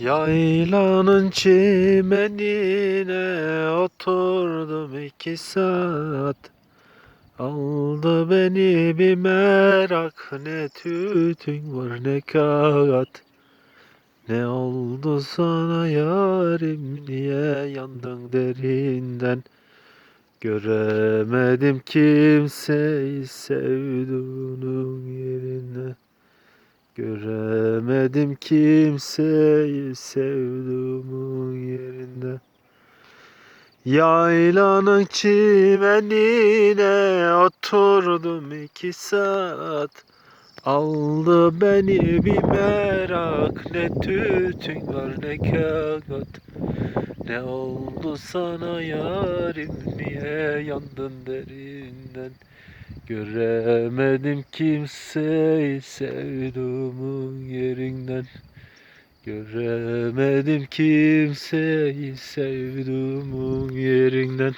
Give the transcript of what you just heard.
Yaylanın çimenine oturdum iki saat. Aldı beni bir merak ne tütün var ne kağıt. Ne oldu sana yarim niye yandın derinden? Göremedim kimseyi sevduğunun yerine Göremedim kimseyi sevduğumun yerinde. Yaylanın çimenine oturdum iki saat. Aldı beni bir merak Ne tütün var ne kağıt. Ne oldu sana yarim Niye yandın derinden Göremedim kimseyi sevduğumun yerinden. Göremedim kimseyi sevduğumun yerinden